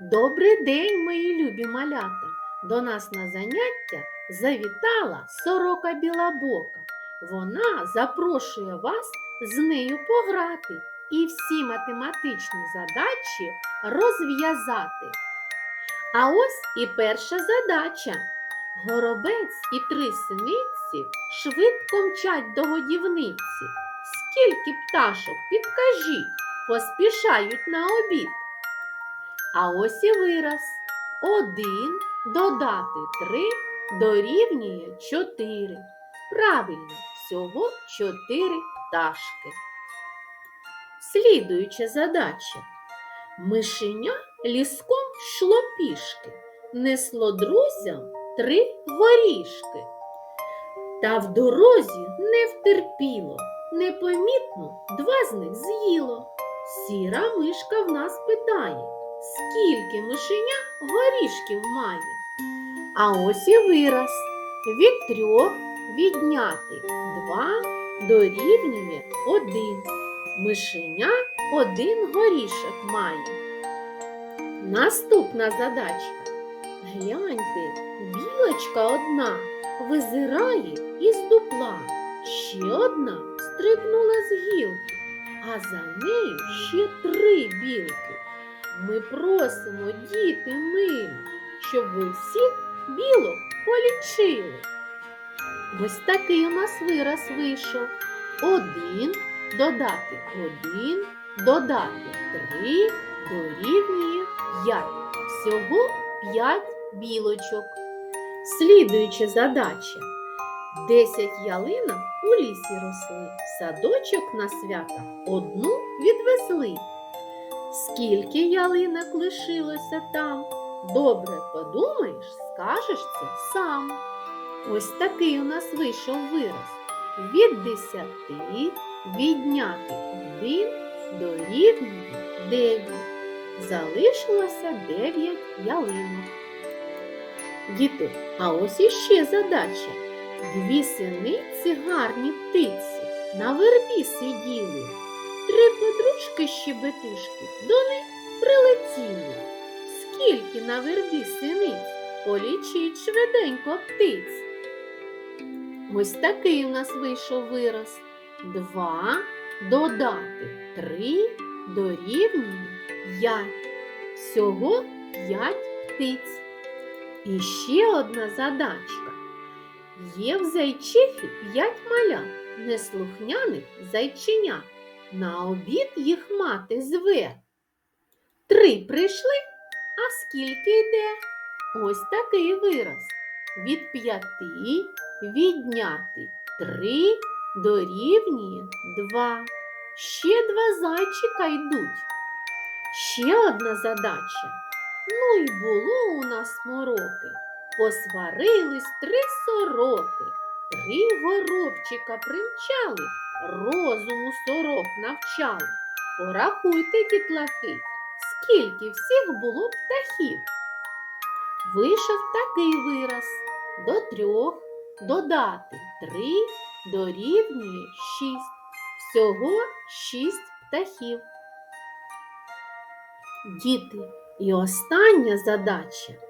Добрий день, мої любі малята! До нас на заняття завітала сорока білабока. Вона запрошує вас з нею пограти і всі математичні задачі розв'язати. А ось і перша задача. Горобець і три синиці швидко мчать до годівниці. Скільки пташок, підкажіть, поспішають на обід. А ось і вираз. Один додати три дорівнює чотири. Правильно, всього чотири пташки. Слідуюча задача. Мишеня ліском йшло пішки, несло друзям три горішки. Та в дорозі не втерпіло, непомітно два з них з'їло. Сіра мишка в нас питає, скільки мишеня горішків має. А ось і вираз. Від трьох відняти два дорівнює один. Мишеня один горішок має. Наступна задачка. Гляньте, білочка одна визирає із дупла. Ще одна стрибнула з гілки, а за нею ще три білки. Ми просимо, діти милі, щоб ви всіх білок полічили. Ось такий у нас вираз вийшов. Один додати один, додати три дорівнює п'ять. Всього п'ять білочок. Слідуюча задача. Десять ялинок у лісі росли, садочок на свята одну відвезли. Скільки ялинок лишилося там? Добре подумаєш, скажеш це сам. Ось такий у нас вийшов вираз. Від десяти відняти один дорівнює дев'ять. Залишилося дев'ять ялинок. Діти, а ось іще задача. Дві синиці гарні птиці на вербі сиділи. Три подружки щебетушки до них прилетіли. Скільки на вербі синиць? Полічіть швиденько птиць. Ось такий у нас вийшов вираз. Два додати три дорівнює п'ять. Всього п'ять птиць. І ще одна задачка. Є в зайчихи п'ять малят, неслухняних зайченят. На обід їх мати зве. Три прийшли, а скільки йде? Ось такий вираз. Від п'яти відняти три дорівнює два. Ще два зайчика йдуть. Ще одна задача. Ну й було у нас мороки. Посварились три сороки. Три горобчика примчали, розуму сорок навчали. Порахуйте, дітлахи, скільки всіх було птахів. Вийшов такий вираз. До трьох додати три дорівнює шість. Всього шість птахів. Діти, і остання задача.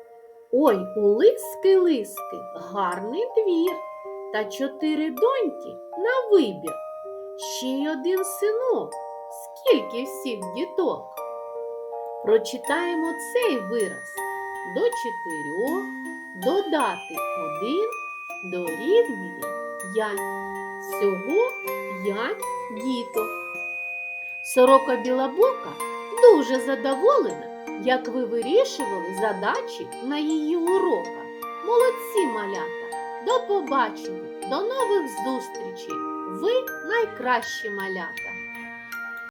Ой, у лиски лиски гарний двір, та чотири доньки на вибір. Ще й один синок. Скільки всіх діток? Прочитаємо цей вираз. До чотирьох додати один дорівнює п'ять. Всього п'ять діток. Сорока білобока дуже задоволена, як ви вирішували задачі на її уроках. Молодці малята! До побачення, до нових зустрічей! Ви найкращі малята!